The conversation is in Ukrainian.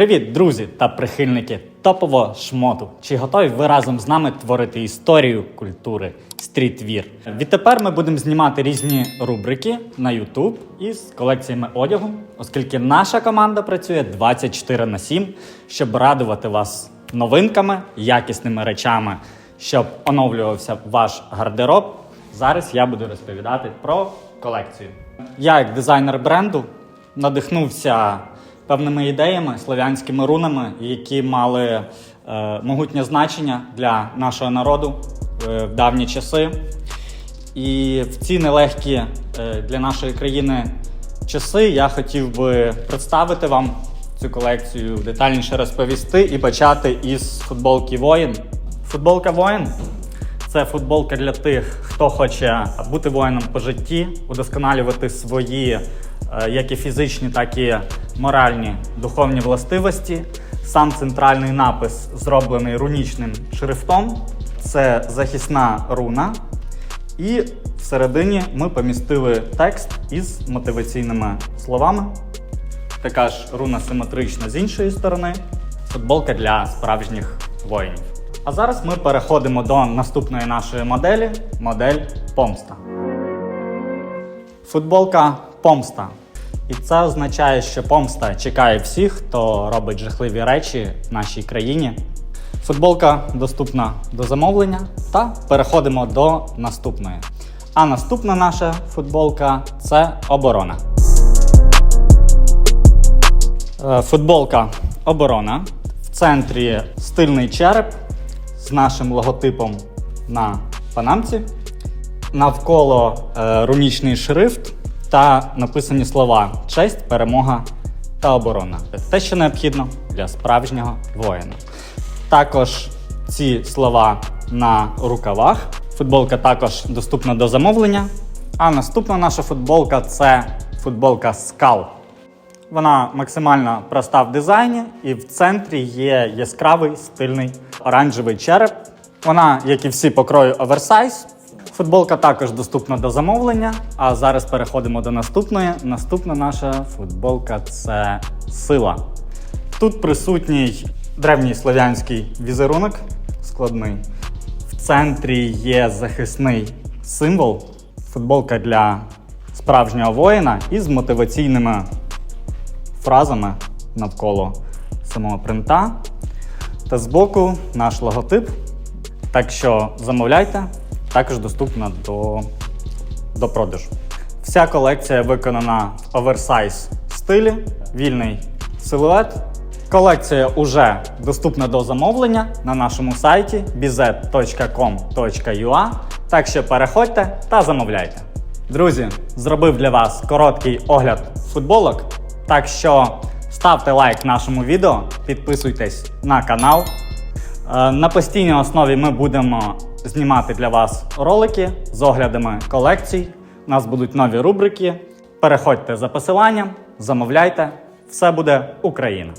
Привіт, друзі та прихильники топового шмоту. Чи готові ви разом з нами творити історію культури стрітвір? Відтепер ми будемо знімати різні рубрики на YouTube із колекціями одягу, оскільки наша команда працює 24 на 7, щоб радувати вас новинками, якісними речами, щоб оновлювався ваш гардероб. Зараз я буду розповідати про колекцію. Я, як дизайнер бренду, надихнувся певними ідеями, слов'янськими рунами, які мали е, могутнє значення для нашого народу е, в давні часи. І в ці нелегкі е, для нашої країни часи я хотів би представити вам цю колекцію, детальніше розповісти і почати із футболки воїн. Футболка воїн це футболка для тих, хто хоче бути воїном по житті, удосконалювати свої е, як і фізичні, так і моральні духовні властивості. Сам центральний напис зроблений рунічним шрифтом. Це захисна руна. І всередині ми помістили текст із мотиваційними словами. Така ж руна симетрична з іншої сторони. Футболка для справжніх воїнів. А зараз ми переходимо до наступної нашої моделі модель Помста. Футболка Помста. І це означає, що помста чекає всіх, хто робить жахливі речі в нашій країні. Футболка доступна до замовлення. Та переходимо до наступної. А наступна наша футболка це оборона. Е, Футболка оборона. В центрі стильний череп з нашим логотипом на панамці. Навколо е, рунічний шрифт та написані слова честь, перемога та оборона. Те, що необхідно для справжнього воїна. Також ці слова на рукавах. Футболка також доступна до замовлення. А наступна наша футболка це футболка Скал. Вона максимально проста в дизайні, і в центрі є яскравий стильний оранжевий череп. Вона, як і всі по крою оверсайз. Футболка також доступна до замовлення. А зараз переходимо до наступної. Наступна наша футболка це сила. Тут присутній древній слов'янський візерунок складний. В центрі є захисний символ, футболка для справжнього воїна із мотиваційними фразами навколо самого принта. Та збоку наш логотип. Так що замовляйте, також доступна до, до продажу. Вся колекція виконана в оверсайз стилі, вільний силует. Колекція вже доступна до замовлення на нашому сайті bizet.com.ua. Так що переходьте та замовляйте. Друзі, зробив для вас короткий огляд футболок. Так що ставте лайк нашому відео, підписуйтесь на канал. Е, На постійній основі ми будемо знімати для вас ролики з оглядами колекцій. У нас будуть нові рубрики. Переходьте за посиланням, замовляйте. Все буде Україна!